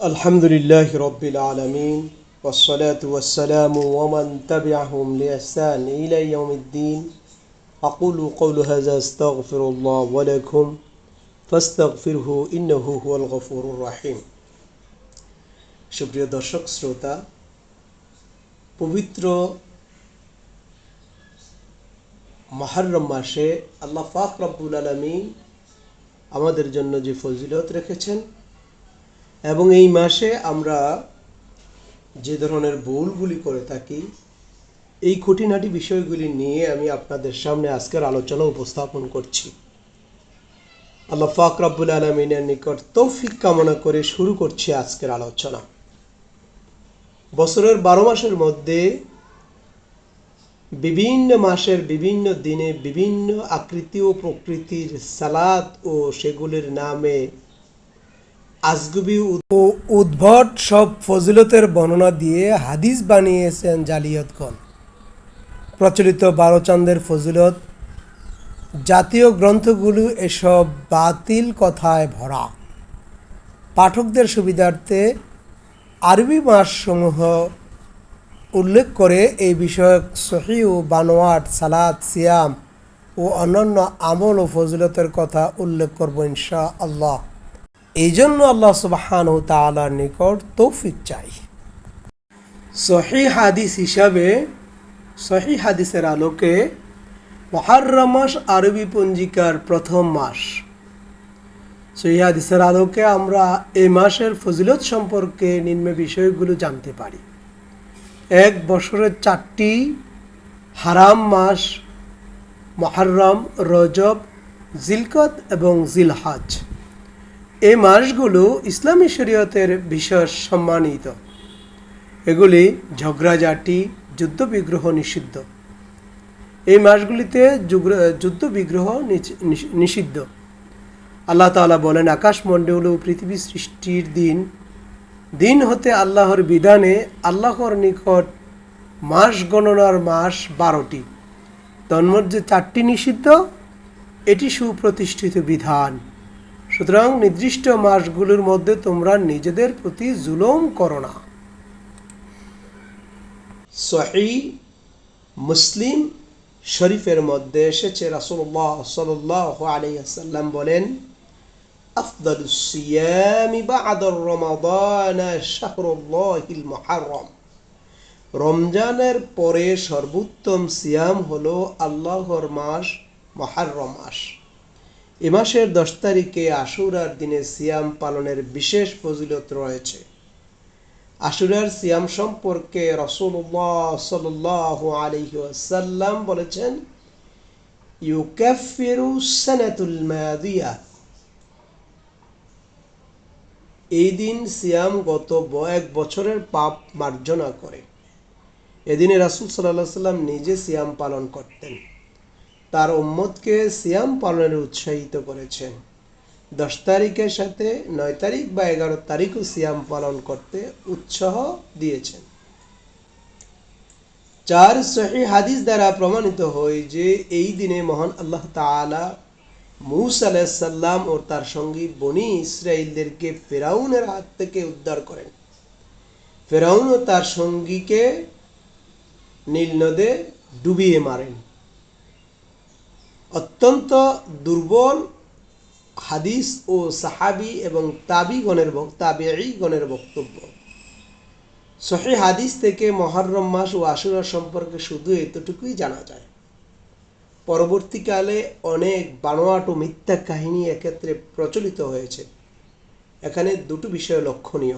الحمد لله رب العالمين والصلاة والسلام ومن تبعهم لإحسان إلى يوم الدين أقول قول هذا استغفر الله ولكم فاستغفره إنه هو الغفور الرحيم সুপ্রিয় দর্শক শ্রোতা পবিত্র মহারম মাসে আল্লাহ পাক রব্বুল আলমিন আমাদের জন্য যে ফজিলত রেখেছেন এবং এই মাসে আমরা যে ধরনের ভুলগুলি করে থাকি, এই খুঁটিনাটি বিষয়গুলি নিয়ে আমি আপনাদের সামনে আজকের আলোচনা উপস্থাপন করছি। আল্লাহ ফাক রাব্বুল আলমিনের নিকট তৌফিক কামনা করে শুরু করছি আজকের আলোচনা। বছরের বারো মাসের মধ্যে বিভিন্ন মাসের বিভিন্ন দিনে বিভিন্ন আকৃতি ও প্রকৃতির সালাত ও সেগুলির নামে আজগুবি ও উদ্ভট সব ফজিলতের বর্ণনা দিয়ে হাদিস বানিয়েছেন জালিয়তগণ। প্রচলিত বারো চান্দের ফজিলত, জাতীয় গ্রন্থগুলো এসব বাতিল কথায় ভরা। পাঠকদের সুবিধার্থে আরবি মাসসমূহ উল্লেখ করে এই বিষয়ক সহি ও বানোয়াট সালাদ সিয়াম ও অন্যান্য আমল ও ফজিলতের কথা উল্লেখ করব ইনশা আল্লাহ এই জন্য আল্লাহ সুবাহান ও তালার নিকট তৌফিক চাই। সহি হাদিস হিসাবে সহি হাদিসের আলোকে মহারম মাস আরবি পঞ্জিকার প্রথম মাস। সহি হাদিসের আলোকে আমরা এই মাসের ফজিলত সম্পর্কে নিম্ন বিষয়গুলো জানতে পারি। এক, বছরের চারটি হারাম মাস মহারম রজব, জিলকত এবং জিলহাজ। এই মাসগুলো ইসলামী শরীয়তের বিশেষ সম্মানিত। এগুলি ঝগড়াঝাটি যুদ্ধ বিগ্রহ নিষিদ্ধ। এই মাসগুলিতে যুদ্ধ বিগ্রহ নিষিদ্ধ। আল্লাহ তাআলা বলেন, আকাশমণ্ডল ও পৃথিবী সৃষ্টির দিন। দিন হতে আল্লাহর বিধানে আল্লাহর নিকট মাস গণনার মাস বারোটি। তন্মধ্যে চারটি নিষিদ্ধ, এটি সুপ্রতিষ্ঠিত বিধান। সুতরাং নির্দিষ্ট মাসগুলোর মধ্যে তোমরা নিজেদের প্রতি জুলুম করো না সহি মুসলিম শরীফের মধ্যে এসেছে রাসুল্লাহ সাল্লাহ আলাইসাল্লাম বলেন أفضل الصيام بعد رمضان شهر الله المحرم রমজানের পরে সর্বোত্তম সিয়াম হলো আল্লাহর মাস মহারম মাস এ মাসের দশ তারিখে আশুরার দিনে সিয়াম পালনের বিশেষ ফজিলত রয়েছে। আশুরার সিয়াম সম্পর্কে রসুল্লাহ সাল্লাহ আলহিসাল্লাম বলেছেন, ইউকাফিরু সানাতুল মাদিয়া। এই দিন সিয়াম গত এক বছরের পাপ মার্জনা করে। এদিনে রাসুল সাল্লাহ সাল্লাম নিজে সিয়াম পালন করতেন। তার উম্মতকে সিয়াম পালনের উৎসাহিত করেছেন। দশ তারিখের সাথে নয় তারিখ বা এগারো তারিখও সিয়াম পালন করতে উৎসাহ দিয়েছেন। চার সহি হাদিস দ্বারা প্রমাণিত হয় যে এই দিনে মহান আল্লাহ তালা মুস আলাইসাল্লাম ও তার সঙ্গী বনি ইসরায়েলদেরকে ফেরাউনের হাত থেকে উদ্ধার করেন। ফেরাউন ও তার সঙ্গীকে নীল নদে ডুবিয়ে মারেন। অত্যন্ত দুর্বল হাদিস ও সাহাবি এবং তাবিগণের তাবিগণের বক্তব্য। সহি হাদিস থেকে মহরম মাস ও আশুরা সম্পর্কে শুধু এতটুকুই জানা যায়। পরবর্তীকালে অনেক বানোয়াট ও মিথ্যা কাহিনী এক্ষেত্রে প্রচলিত হয়েছে। এখানে দুটো বিষয় লক্ষণীয়।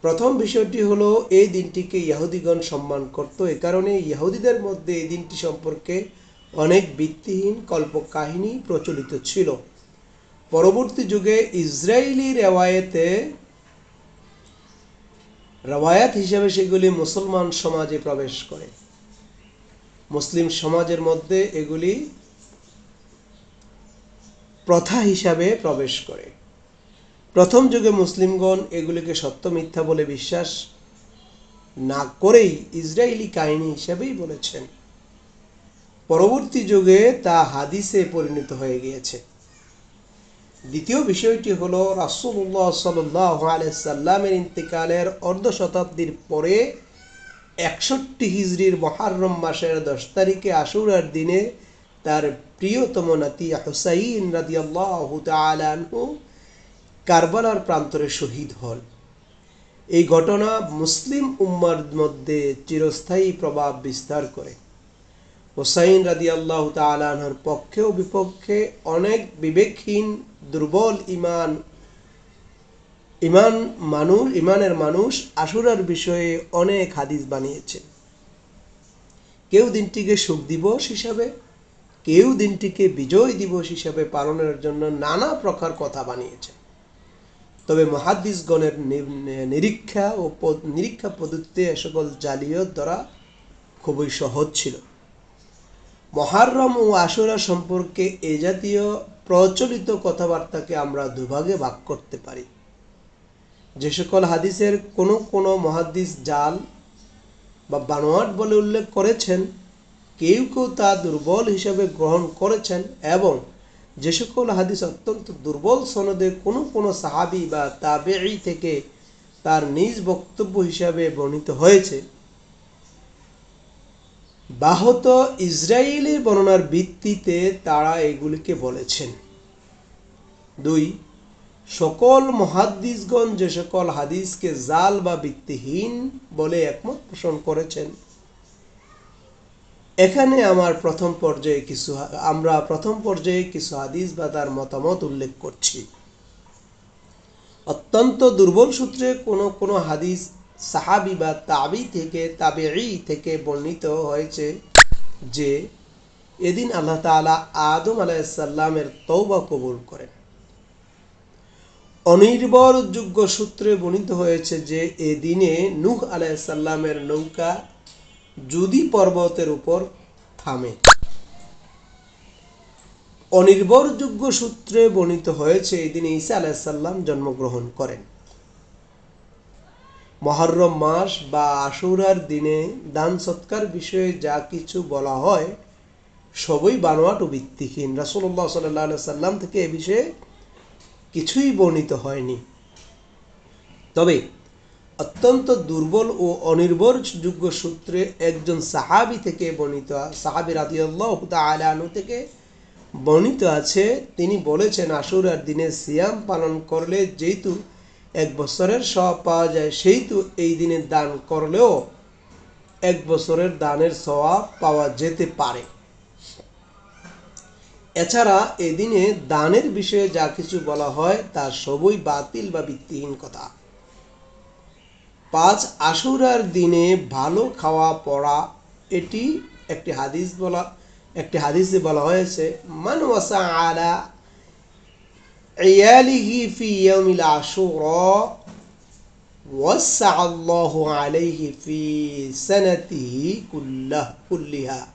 প্রথম বিষয়টি হলো, এই দিনটিকে ইহুদিগণ সম্মান করত। এ কারণে ইহুদিদের মধ্যে এই দিনটি সম্পর্কে অনেক ভিত্তিহীন কল্পকাহিনী প্রচলিত ছিল। পরবর্তী যুগে ইসরায়েলি রেওয়ায়েতে রেওয়ায়াত হিসেবে সেগুলি মুসলমান সমাজে প্রবেশ করে। মুসলিম সমাজের মধ্যে এগুলি প্রথা হিসাবে প্রবেশ করে। প্রথম যুগে মুসলিমগণ এগুলিকে সত্য মিথ্যা বলে বিশ্বাস না করেই ইসরায়েলি কাহিনী হিসেবেই বলেছেন। পরবর্তী যুগে তা হাদিসে পরিণত হয়ে গিয়েছে। দ্বিতীয় বিষয়টি হলো রাসুল্লাহ সাল্লামের ইন্তেকালের অর্ধ শতাব্দীর পরে একষট্টি হিজড়ির মহারম মাসের দশ তারিখে আশুরার দিনে তার প্রিয়তম নাতি হুসাইন রাদিয়াল্লাহু আনহু কারবালার প্রান্তরে শহীদ হন। এই ঘটনা মুসলিম উম্মার মধ্যে চিরস্থায়ী প্রভাব বিস্তার করে। হোসাইন রাদি আল্লাহ তালাহর পক্ষে ও বিপক্ষে অনেক বিবেকহীন, দুর্বল ইমান ইমান মানুষ, ইমানের মানুষ আশুরার বিষয়ে অনেক হাদিস বানিয়েছে। কেউ দিনটিকে সুখ দিবস হিসাবে, কেউ দিনটিকে বিজয় দিবস হিসাবে পালনের জন্য নানা প্রকার কথা বানিয়েছে। তবে মহাদিসগণের নিরীক্ষা ও নিরীক্ষা পদ্ধতিতে এ সকল জালিয়ত দ্বারা খুবই সহজ ছিল। মহারম ও আশুরা সম্পর্কে এ জাতীয় প্রচলিত কথাবার্তাকে আমরা দুভাগে ভাগ করতে পারি। যে সকল হাদিসের কোনো কোনো মহাদিস জাল বা বানোয়াট বলে উল্লেখ করেছেন, কেউ কেউ তা দুর্বল হিসাবে গ্রহণ করেছেন এবং যে সকল হাদিস অত্যন্ত দুর্বল সনদে কোনো কোনো সাহাবি বা তাবেই থেকে তার নিজ বক্তব্য হিসাবে বর্ণিত হয়েছে। বাহত ইসরায়েলের বর্ণনার ভিত্তিতে তারা এগুলিকে বলেছেন। দুই, সকল মহাদ্দিসগণ যে সকল হাদিসকে জাল বা ভিত্তিহীন বলে একমত পোষণ করেছেন। এখানে আমার প্রথম পর্যায়ে কিছু আমরা প্রথম পর্যায়ে কিছু হাদিস বা তার মতামত উল্লেখ করছি। অত্যন্ত দুর্বল সূত্রে কোনো কোনো হাদিস সাহাবি বা তাবি থেকে তাবেই থেকে বর্ণিত হয়েছে যে, এদিন আল্লাহ তাআলা আদম আলাইসাল্লামের তৌবা কবুল করেন। অনির্ভরযোগ্য সূত্রে বর্ণিত হয়েছে যে, এদিনে নূহ আলাইসাল্লামের নৌকা যদি পর্বতের উপর থামে। অনির্ভরযোগ্য সূত্রে বর্ণিত হয়েছে এই দিনে ঈসা আলাইসাল্লাম জন্মগ্রহণ করেন। মহরম মাস বা আশুরার দিনে দান সৎকার বিষয়ে যা কিছু বলা হয়, সবই বানোয়াট ভিত্তিহীন। রাসুল্লাহ সাল্লাহ সাল্লাম থেকে এ বিষয়ে কিছুই বর্ণিত হয়নি। তবে অত্যন্ত দুর্বল ও অনির্ভরযোগ্য সূত্রে একজন সাহাবি থেকে বর্ণিত, সাহাবি রাদিয়াল্লাহু তাআলা আনহু থেকে বর্ণিত আছে, তিনি বলেছেন, আশুরার দিনে সিয়াম পালন করলে যেহেতু এক বছরের সব পাওয়া যায় সেহেতু এই দিনে দান করলেও এক বছরের দানের সওয়াব পাওয়া যেতে পারে। এছাড়া এদিনে দানের বিষয়ে যা কিছু বলা হয়, তা সবই বাতিল বা ভিত্তিহীন কথা। পাঁচ আশুরার দিনে ভালো খাওয়া পড়া, এটি একটি হাদিস বলা, একটি হাদিসে বলা হয়েছে, মান আলা ইয়ালিহি ফি ইয়াউমিল আশুরা ওয়াসা আল্লাহু আলাইহি ফি সানাতিহি কুল্লাহ কুল্লিহা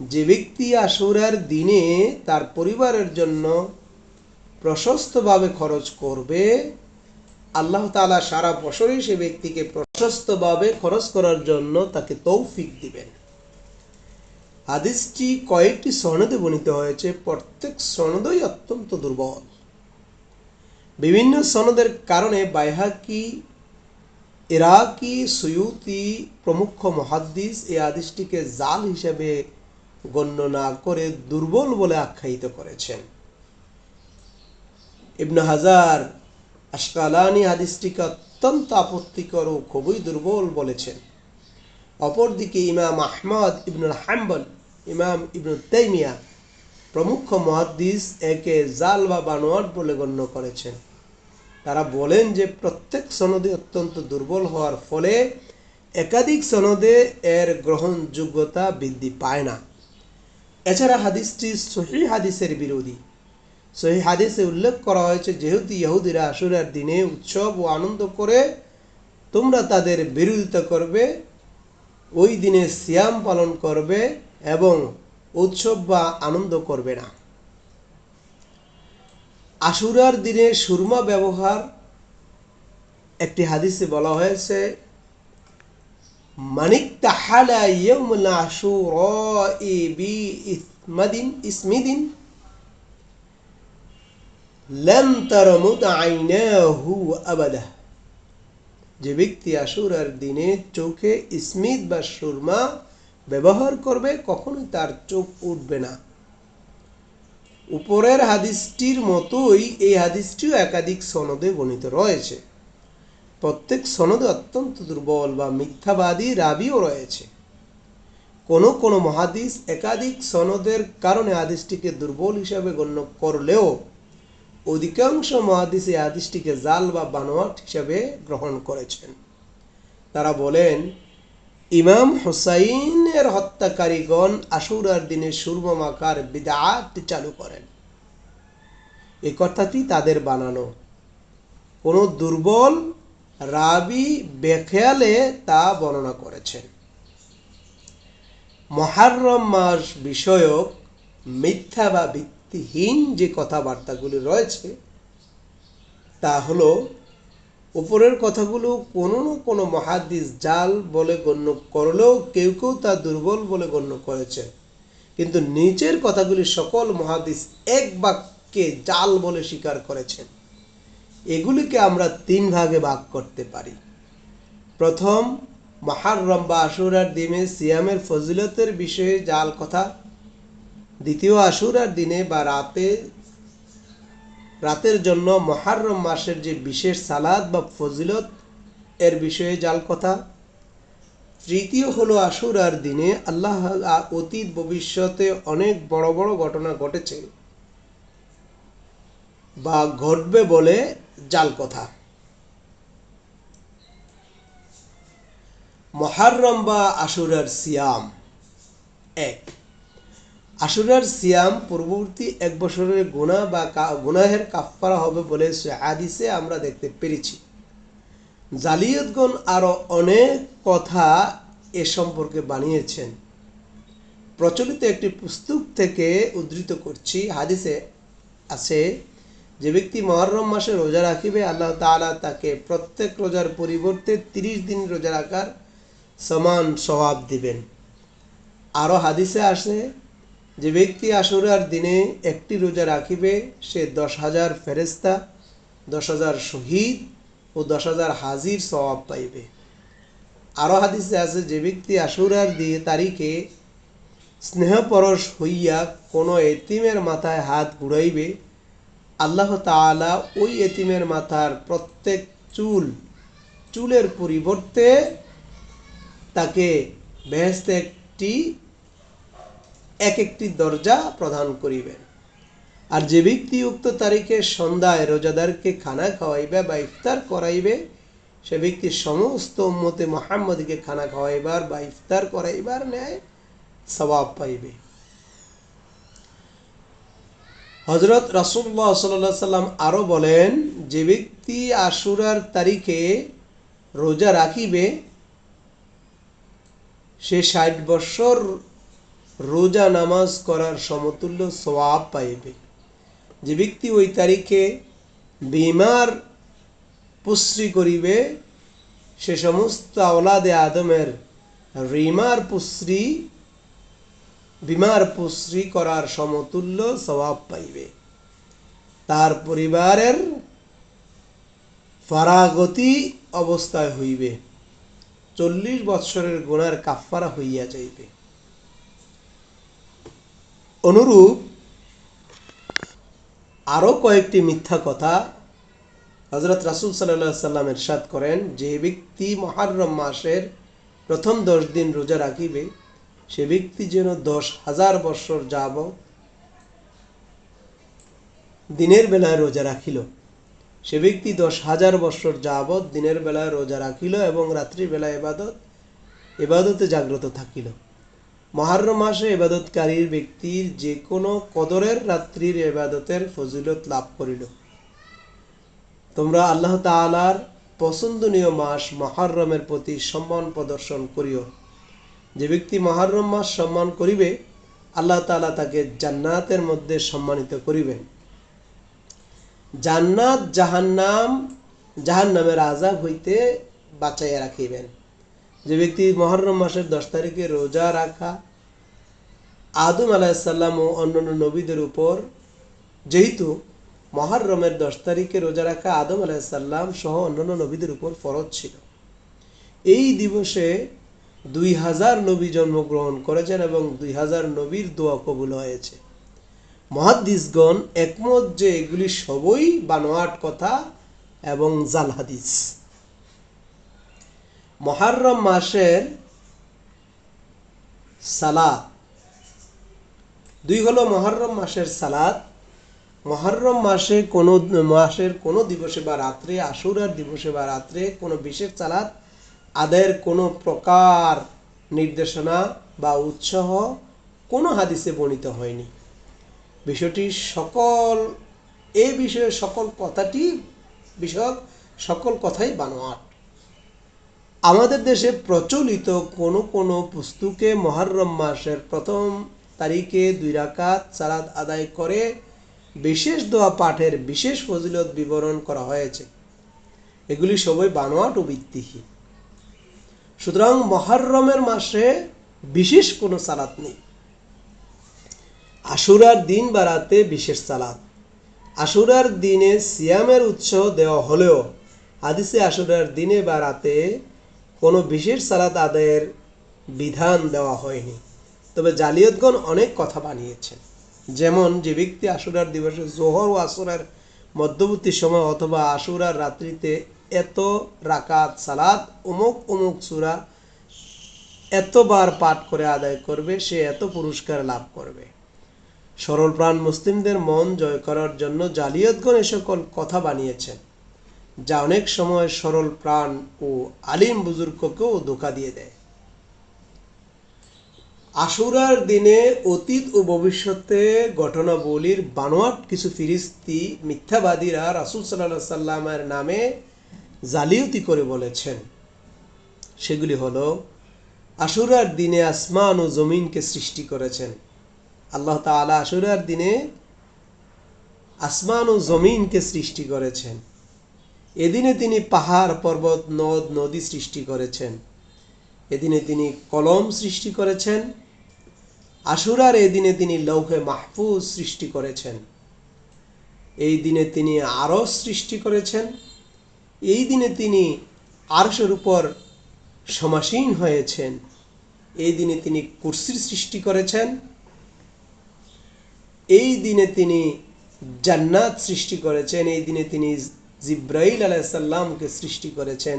যে ব্যক্তি আশুরার দিনে তার পরিবারের জন্য প্রশস্তভাবে খরচ করবে, আল্লাহ তাআলা সারা বছরই সে ব্যক্তিকে প্রশস্তভাবে খরচ করার জন্য তাকে তৌফিক দিবেন। হাদিসটি কয়েকটি সনদে বর্ণিত হয়েছে। প্রত্যেক সনদই অত্যন্ত দুর্বল। বিভিন্ন সনদের কারণে বাইহাকি, ইরাকি, সুয়ুতি প্রমুখ মহাদ্দিস এই হাদিসটিকে জাল হিসেবে গণ্য না করে দুর্বল বলে আখ্যায়িত করেছেন। ইবনে হাজার আশকালানি হাদিসটিকে অত্যন্ত আপত্তিকর ও খুবই দুর্বল বলেছেন। অপরদিকে ইমাম আহমদ ইবনুল হাম্বল, ইমাম ইবনুল তাইমিয়া, প্রমুখ মহাদ্দিস একে জাল বা বানোয়াট বলে গণ্য করেছেন। তারা বলেন যে প্রত্যেক সনদে অত্যন্ত দুর্বল হওয়ার ফলে একাধিক সনদে এর গ্রহণযোগ্যতা বৃদ্ধি পায় না। এছাড়া হাদিসটি সহি হাদিসের বিরোধী। সহি হাদিসে উল্লেখ করা হয়েছে, যেহেতু ইহুদিরা আশুরার দিনে উৎসব ও আনন্দ করে, তোমরা তাদের বিরোধিতা করবে ওই দিনে সিয়াম পালন করবে এবং উৎসব বা আনন্দ করবে না। আশুরার দিনে সুরমা ব্যবহার একটি হাদিসে বলা হয়েছে, মানিক তাহালা ইয়াউমুল আশুরা বি ইসমাদিন ইসমিদিন তারমুদ আইনাহু আবাদা। যে ব্যক্তি আশুরার দিনে চোখে স্মিত বা সুরমা ব্যবহার করবে, কখনোই তার চোখ উঠবে না। উপরের হাদিসটির মতোই এই হাদিসটিও একাধিক সনদে গণিত রয়েছে। প্রত্যেক সনদে অত্যন্ত দুর্বল বা মিথ্যাবাদী রাবিও রয়েছে। কোনো কোনো মহাদিস একাধিক সনদের কারণে হাদিসটিকে দুর্বল হিসাবে গণ্য করলেও অধিকাংশ মহাদিস এই হাদিসটিকে জাল বা বানোয়াট হিসাবে গ্রহণ করেছেন। তারা বলেন, ইমাম হুসাইনের হত্যাকারীগণ আশুরার দিনে সুরমা মাকার বিদাত চালু করেন। এই কথাটি তাদের বানানো। কোনো দুর্বল রাবি বেখেয়ালে তা বর্ণনা করেছেন। মহারম মাস বিষয়ক মিথ্যা বা ভিত্তিহীন যে কথাবার্তাগুলি রয়েছে, তা হলো, উপরের কথাগুলো কোনো না কোনো মহাদিস জাল বলে গণ্য করলেও কেউ কেউ তা দুর্বল বলে গণ্য করেছে। কিন্তু নিচের কথাগুলি সকল মহাদিস এক বাক্যে জাল বলে স্বীকার করেছেন। এগুলিকে আমরা তিন ভাগে ভাগ করতে পারি। প্রথম, মহারম বা আশুরার দিনে সিয়ামের ফজিলতের বিষয়ে জাল কথা দ্বিতীয় আশুরার দিনে বা রাতে, রাতের জন্য মহারম মাসের যে বিশেষ সালাদ বা ফজিলত, এর বিষয়ে জাল কথা। তৃতীয় হলো আশুরার দিনে আল্লাহ অতীত ভবিষ্যতে অনেক বড় বড় ঘটনা ঘটেছে বা ঘটবে বলে জাল কথা। মহারম বা আশুরার সিয়াম, এক। আশুরার সিয়াম পূর্ববর্তী এক বছরের গুণা বা গুনাহের কাফারা হবে বলে সে হাদিসে আমরা দেখতে পেরেছি। জালিয়তগণ আরও অনেক কথা এ সম্পর্কে বানিয়েছেন। প্রচলিত একটি পুস্তক থেকে উদ্ধৃত করছি। হাদিসে আছে, যে ব্যক্তি মহরম মাসে রোজা রাখিবে, আল্লাহ তাআলা তাকে প্রত্যেক রোজার পরিবর্তে তিরিশ দিন রোজা রাখার সমান স্বভাব দিবেন। আরও হাদিসে আসে যে ব্যক্তি আশুরার দিনে একটি রোজা রাখিবে, সে দশ হাজার ফেরেস্তা দশ হাজার শহীদ ও দশ হাজার হাজির স্বভাব পাইবে। আরও হাদিসে আছে, যে ব্যক্তি আশুরার দিয়ে তারিখে স্নেহপরশ হইয়া কোনো এতিমের মাথায় হাত ঘুরাইবে, আল্লাহ তাআলা ওই এতিমের মাথার প্রত্যেক চুল, চুলের পরিবর্তে তাকে বেহেস্তে একটি এক একটি দরজা প্রদান করিবেন। আর যে ব্যক্তি উক্ত তারিখে সন্ধ্যায় রোজাদারকে খানা খাওয়াইবে বা ইফতার করাইবে, সে ব্যক্তি সমস্ত উম্মতে মোহাম্মদকে খানা খাওয়াইবার বা ইফতার করাইবার ন্যায় সবাব পাইবে। হজরত রাসুল্লাহ সাল্লাহ সাল্লাম আরও বলেন, যে ব্যক্তি আশুরার তারিখে রোজা রাখিবে, সে ষাট বৎসর রোজা নামাজ করার সমতুল্য সওয়াব পাইবে। যে ব্যক্তি ওই তারিখে বিমার পুশ্রী করিবে, সে সমস্ত আওলাদে আদমের রিমার পুশ্রী, বিমার পুশ্রী করার সমতুল্য স্বভাব পাইবে। তার পরিবারের ফারাগতি অবস্থায় হইবে। চল্লিশ বৎসরের গোনার কাফারা হইয়া যাইবে। অনুরূপ আরও কয়েকটি মিথ্যা কথা হজরত রাসুল সাল্লাহ সাল্লাম এরশাদ করেন, যে ব্যক্তি মহারম মাসের প্রথম দশ দিন রোজা রাখিবে, সে ব্যক্তি যেন দশ হাজার বৎসর যাব দিনের বেলায় রোজা রাখিল। সে ব্যক্তি দশ হাজার বৎসর যাবৎ দিনের বেলায় রোজা রাখিল এবং রাত্রিবেলা এবাদত এবাদতে জাগ্রত থাকিল। মহারম মাসে এবাদতকারীর ব্যক্তির যে কোনো কদরের রাত্রির এবাদতের ফজিলত লাভ করিল। তোমরা আল্লাহ তালার পছন্দনীয় মাস মহারমের প্রতি সম্মান প্রদর্শন করিও। যে ব্যক্তি মহারম মাস সম্মান করিবে, আল্লাহ তালা তাকে জান্নাতের মধ্যে সম্মানিত করিবেন। জান্নাত জাহান্নাম, জাহান্নামের আজাব হইতে বাঁচাইয়া রাখিবেন। যে ব্যক্তি মহরম মাসের দশ তারিখে রোজা রাখা, আদম আলাহিসাল্লাম ও অন্যান্য নবীদের উপর, যেহেতু মহারমের দশ তারিখে রোজা রাখা আদম আলাহিসাল্লাম সহ অন্যান্য নবীদের উপর ফরজ ছিল। এই দিবসে দুই হাজার নবী জন্মগ্রহণ করেছেন এবং দুই হাজার নবীর দোয়া কবুল হয়েছে। মহাদ্দিসগণ একমত যে এগুলি সবই বানোয়াট কথা এবং জাল হাদিস। মহারম মাসের সালাত। দুই হলো মহরম মাসের সালাত। মহরম মাসে কোনো মাসের কোনো দিবসে বা রাত্রে, আশুরার দিবসে বা রাত্রে কোনো বিশেষ সালাত আদায়ের কোনো প্রকার নির্দেশনা বা উৎসাহ কোনো হাদিসে বর্ণিত হয়নি। বিষয়টি সকল এই বিষয়ে সকল কথাটি বিষয়ক সকল কথাই বানোয়াট। আমাদের দেশে প্রচলিত কোনো কোনো পুস্তকে মহরম মাসের প্রথম তারিখে দুই রাকাত সালাদ আদায় করে বিশেষ দোয়া পাঠের বিশেষ ফজিলত বিবরণ করা হয়েছে। এগুলি সবই বানোয়াট ও ভিত্তিহীন। সুতরাং মহরমের মাসে বিশেষ কোনো সালাত নেই। আশুরার দিন বা রাতে বিশেষ সালাত। আশুরার দিনে সিয়ামের উৎসাহ দেওয়া হলেও হাদিসে আশুরার দিনে বা রাতে কোনো বিশেষ সালাত আদায়ের বিধান দেওয়া হয়নি। তবে জালিয়াতগণ অনেক কথা বানিয়েছেন। যেমন যে ব্যক্তি আশুরার দিবসে জোহর ও আসুরার মধ্যবর্তী সময় অথবা আশুরার রাত্রিতে এত রাকাত সালাত অমুক অমুক সুরা এতবার পাঠ করে আদায় করবে, সে এত পুরস্কার লাভ করবে। সরল প্রাণ মুসলিমদের মন জয় করার জন্য জালিয়াতগণ এ সকল কথা বানিয়েছেন। যা অনেক সময় সরল প্রাণ ও আলিম বুজুর্গকেও ধোকা দিয়ে দেয়। আশুরার দিনে অতীত ও ভবিষ্যতে ঘটনাবলীর বানোয়াট কিছু ফিরিস্তি মিথ্যাবাদীরা রাসুল সাল্লাহ সাল্লামের নামে জালিয়াতি করে বলেছেন। সেগুলি হলো, আশুরার দিনে আসমান ও জমিনকে সৃষ্টি করেছেন। আল্লাহ তাআলা আশুরার দিনে আসমান ও জমিনকে সৃষ্টি করেছেন। এদিনে তিনি পাহাড়, পর্বত, নদ, নদী সৃষ্টি করেছেন। এদিনে তিনি কলম সৃষ্টি করেছেন। আশুরার এদিনে তিনি লৌহে মাহফুজ সৃষ্টি করেছেন। এই দিনে তিনি আরও সৃষ্টি করেছেন। এই দিনে তিনি আরশের উপর সমাসীন হয়েছেন। এই দিনে তিনি কুর্সির সৃষ্টি করেছেন। এই দিনে তিনি জান্নাত সৃষ্টি করেছেন। এই দিনে তিনি জিব্রাইল আলাইসাল্লামকে সৃষ্টি করেছেন,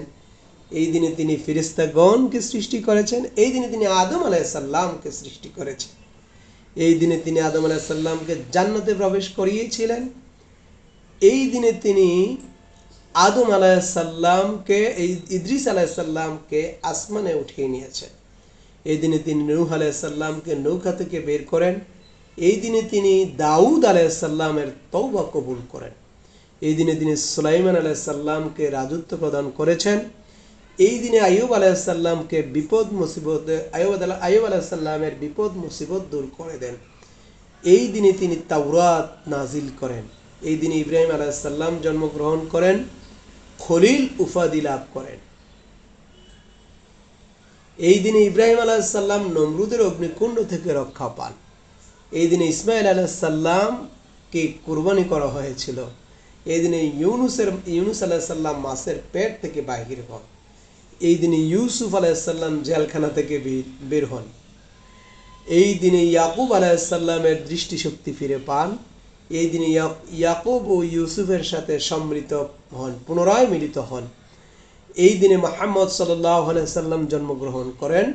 এই দিনে তিনি ফিরিস্তাগণকে সৃষ্টি করেছেন, এই দিনে তিনি আদম আলাইসাল্লামকে সৃষ্টি করেছেন। এই দিনে তিনি আদম আলাইসাল্লামকে জান্নাতে প্রবেশ করিয়েছিলেন। এই দিনে তিনি আদম আলাইসাল্লামকে এই ইদ্রিস আলাইসাল্লামকে আসমানে উঠিয়ে নিয়েছেন। এই দিনে তিনি নূহ আলাইসাল্লামকে নৌকা থেকে বের করেন। এই দিনে তিনি দাউদ আলাইসাল্লামের তৌবা কবুল করেন। এই দিনে তিনি সুলাইমান আলাইসাল্লামকে রাজত্ব প্রদান করেছেন। এই দিনে আয়ুব আলাইসাল্লামকে বিপদ মুসিবত আয়ুব আয়ুব আলাইসাল্লামের বিপদ মুসিবত দূর করে দেন। এই দিনে তিনি তাওরাত নাজিল করেন। এই দিনে ইব্রাহিম আলাইসাল্লাম জন্মগ্রহণ করেন, খলিল উপাধি লাভ করেন। এই দিনে ইব্রাহিম আলাইসাল্লাম নমরুদের অগ্নিকুণ্ড থেকে রক্ষা পান। এই দিনে ইসমাইল আলাইসাল্লামকে কুরবানি করা হয়েছিল। এই দিনে ইউনুসের ইউনুস আলাহিসাল্লাম মাসের পেট থেকে বাহির হন। এই দিনে ইউসুফ আলাহিসাল্লাম জেলখানা থেকে বের হন। এই দিনে ইয়াকুব আলাহিসাল্লামের দৃষ্টিশক্তি ফিরে পান। এই দিনে ইয়াকুব ও ইউসুফের সাথে সম্মিলিত হন, পুনরায় মিলিত হন। এই দিনে মাহমদ সাল্লাহ আলাইসাল্লাম জন্মগ্রহণ করেন।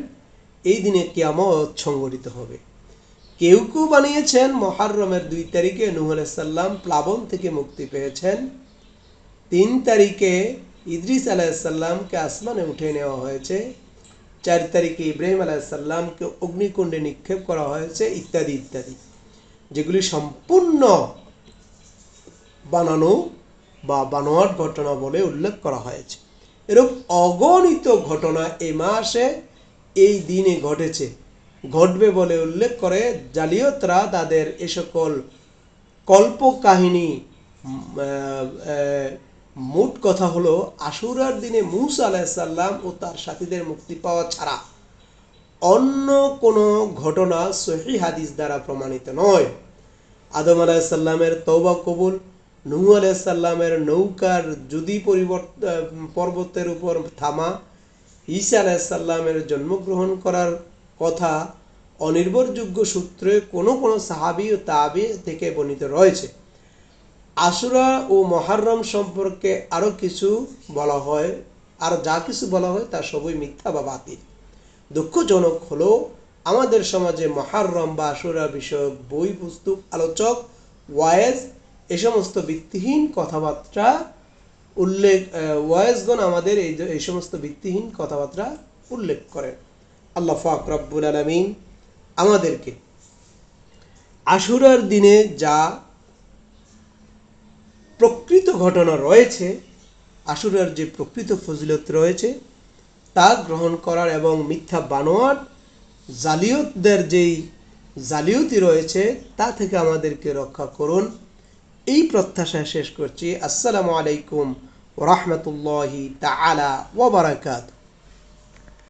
এই দিনে কিয়ামত সংগঠিত হবে। কেউ কেউ বানিয়েছেন মহারমের দুই তারিখে নুহ সাল্লাম প্লাবন থেকে মুক্তি পেয়েছেন। তিন তারিখে ইদ্রিস আলাহিসাল্লামকে আসমানে উঠে নেওয়া হয়েছে। চার তারিখে ইব্রাহিম আলাহিসাল্লামকে অগ্নিকুণ্ডে নিক্ষেপ করা হয়েছে, ইত্যাদি ইত্যাদি। যেগুলি সম্পূর্ণ বানানো বা বানোয়াট ঘটনা বলে উল্লেখ করা হয়েছে। এরূপ অগণিত ঘটনা এ মাসে এই দিনে ঘটেছে। ঘটবে বলে উল্লেখ করে জালিয়তরা তাদের এ সকল কল্প কাহিনী মোট কথা হলো আশুরার দিনে মুসা আলাহিসাল্লাম ও তার সাথীদের মুক্তি পাওয়া ছাড়া অন্য কোনো ঘটনা সহি হাদিস দ্বারা প্রমাণিত নয়। আদম আলাহিসাল্লামের তৌবা কবুল, নূহ আলাইসাল্লামের নৌকার যদি পরিবর্তন পর্বতের উপর থামা, ঈসা আলাইসাল্লামের জন্মগ্রহণ করার কথা অনির্ভরযোগ্য সূত্রে কোনো কোনো সাহাবি ও তাবি থেকে বর্ণিত রয়েছে। আশুরা ও মহারম সম্পর্কে আরও কিছু বলা হয় আর যা কিছু বলা হয় তা সবই মিথ্যা বা বাতিল। দুঃখজনক হলো আমাদের সমাজে মহারম বা আশুরা বিষয়ক বই পুস্তক আলোচক ওয়ায়েজ এ সমস্ত ভিত্তিহীন কথাবার্তা উল্লেখ আহ, ওয়ায়েজগণ আমাদের এই এই সমস্ত ভিত্তিহীন কথাবার্তা উল্লেখ করেন। আল্লাহ ফাক রব্বুল আলমিন আমাদেরকে আশুরার দিনে যা প্রকৃত ঘটনা রয়েছে, আশুরার যে প্রকৃত ফজিলত রয়েছে, তা গ্রহণ করার এবং মিথ্যা বানোয়াট, জালিয়তদের যেই জালিয়তি রয়েছে, তা থেকে আমাদেরকে রক্ষা করুন। এই প্রত্যাশা শেষ করছি। আসসালামু আলাইকুম রহমতুল্লাহি তাআলা ওয়া বারাকাতুহু।